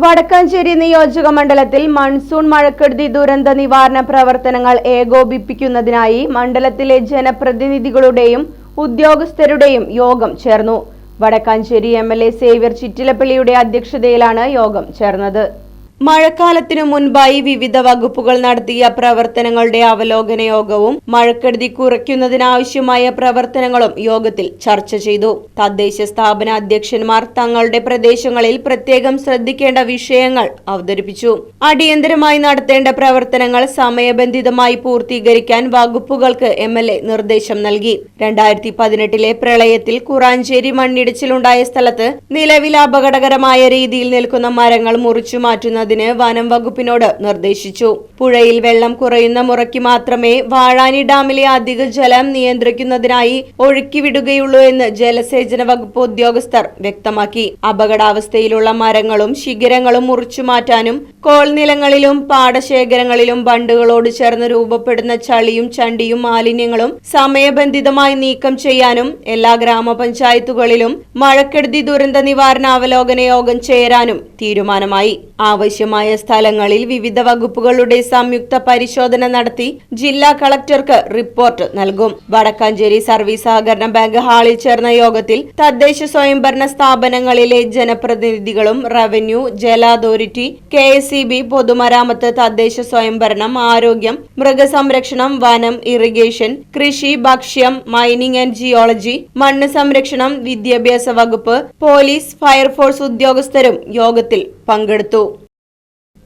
Vadakkanchery നിയോജക മണ്ഡലത്തിൽ monsoon മഴക്കെടുതി ദുരന്ത നിവാരണ പ്രവർത്തനങ്ങൾ ഏകോപിപ്പിക്കുന്നതിനായി മണ്ഡലത്തിലെ ജനപ്രതിനിധികളുടെയും ഉദ്യോഗസ്ഥരുടെയും യോഗം ചേർന്നു. Vadakkanchery M L A Xavier ചിറ്റിലപ്പള്ളിയുടെ അധ്യക്ഷതയിലാണ് യോഗം ചേർന്നത്. മഴക്കാലത്തിനു മുൻപായി വിവിധ വകുപ്പുകൾ നടത്തിയ പ്രവർത്തനങ്ങളുടെ അവലോകന യോഗവും മഴക്കെടുതി കുറയ്ക്കുന്നതിനാവശ്യമായ പ്രവർത്തനങ്ങളും യോഗത്തിൽ ചർച്ച ചെയ്തു. തദ്ദേശ സ്ഥാപന അധ്യക്ഷന്മാർ തങ്ങളുടെ പ്രദേശങ്ങളിൽ പ്രത്യേകം ശ്രദ്ധിക്കേണ്ട വിഷയങ്ങൾ അവതരിപ്പിച്ചു. അടിയന്തരമായി നടത്തേണ്ട പ്രവർത്തനങ്ങൾ സമയബന്ധിതമായി പൂർത്തീകരിക്കാൻ വകുപ്പുകൾക്ക് എം നിർദ്ദേശം നൽകി. രണ്ടായിരത്തി പതിനെട്ടിലെ പ്രളയത്തിൽ കുറാഞ്ചേരി മണ്ണിടിച്ചിലുണ്ടായ സ്ഥലത്ത് നിലവിൽ അപകടകരമായ രീതിയിൽ നിൽക്കുന്ന മരങ്ങൾ മുറിച്ചു മാറ്റുന്നതിന് വനം വകുപ്പിനോട് നിർദ്ദേശിച്ചു. പുഴയിൽ വെള്ളം കുറയുന്ന മുറയ്ക്ക് മാത്രമേ വാഴാനി ഡാമിലെ അധിക ജലം നിയന്ത്രിക്കുന്നതിനായി ഒഴുക്കിവിടുകയുള്ളൂ എന്ന് ജലസേചന വകുപ്പ് ഉദ്യോഗസ്ഥർ വ്യക്തമാക്കി. അപകടാവസ്ഥയിലുള്ള മരങ്ങളും ശിഖരങ്ങളും മുറിച്ചു മാറ്റാനും കോൾനിലങ്ങളിലും പാടശേഖരങ്ങളിലും ബണ്ടുകളോട് ചേർന്ന് രൂപപ്പെടുന്ന ചളിയും ചണ്ടിയും മാലിന്യങ്ങളും സമയബന്ധിതമായി നീക്കം ചെയ്യാനും എല്ലാ ഗ്രാമപഞ്ചായത്തുകളിലും മഴക്കെടുതി ദുരന്ത നിവാരണ അവലോകന യോഗം ചേരാനും തീരുമാനമായി. ആവശ്യമായ സ്ഥലങ്ങളിൽ വിവിധ വകുപ്പുകളുടെ സംയുക്ത പരിശോധന നടത്തി ജില്ലാ കളക്ടർക്ക് റിപ്പോർട്ട് നൽകും. വടക്കാഞ്ചേരി സർവീസ് സഹകരണ ബാങ്ക് ഹാളിൽ ചേർന്ന യോഗത്തിൽ തദ്ദേശ സ്വയംഭരണ സ്ഥാപനങ്ങളിലെ ജനപ്രതിനിധികളും റവന്യൂ ജല അതോറിറ്റി കെ പൊതുമരാമത്ത് തദ്ദേശ സ്വയംഭരണം ആരോഗ്യം മൃഗസംരക്ഷണം വനം ഇറിഗേഷൻ കൃഷി ഭക്ഷ്യം മൈനിങ് ആൻഡ് ജിയോളജി മണ്ണ് സംരക്ഷണം വിദ്യാഭ്യാസ വകുപ്പ് പോലീസ് ഫയർഫോഴ്സ് ഉദ്യോഗസ്ഥരും യോഗത്തിൽ പങ്കെടുത്തു.